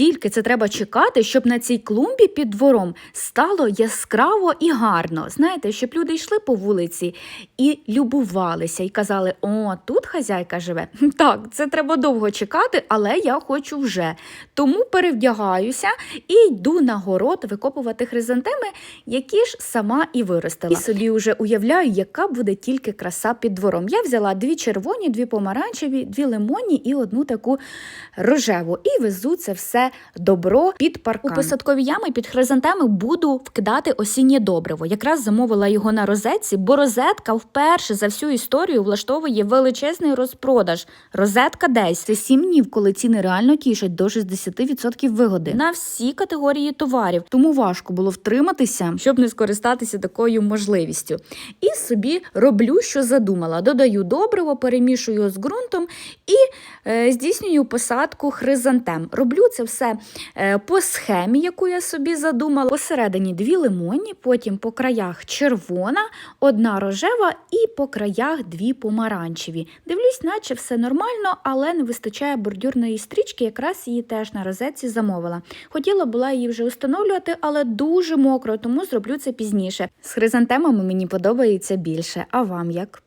Стільки це треба чекати, щоб на цій клумбі під двором стало яскраво і гарно. Знаєте, щоб люди йшли по вулиці і любувалися, і казали: О, тут хазяйка живе. Так, це треба довго чекати, але я хочу вже. Тому перевдягаюся і йду на город викопувати хризантеми, які ж сама і виростила. І собі вже уявляю, яка буде тільки краса під двором. Я взяла дві червоні, дві помаранчеві, дві лимонні і одну таку рожеву. І везу це все добро під паркан. У посадкові ями під хризантеми буду вкидати осіннє добриво. Якраз замовила його на розетці, бо розетка вперше за всю історію влаштовує величезний розпродаж. Розетка десь це сім днів, коли ціни реально тішать до 60% вигоди на всі категорії товарів. Тому важко було втриматися, щоб не скористатися такою можливістю. І собі роблю, що задумала. Додаю добриво, перемішую з ґрунтом і е, здійснюю посадку хризантем. Роблю це все е, по схемі, яку я собі задумала. Посередині дві лимонні, потім по краях червона, одна рожева і по краях дві помаранчеві. Дивлюсь, наче все нормально, але не вистачає бордюрної стрічки, якраз її теж на розетці замовила. Хотіла була її вже встановлювати, але дуже мокро, тому зроблю це пізніше. З хризантемами мені подобається більше. А вам як?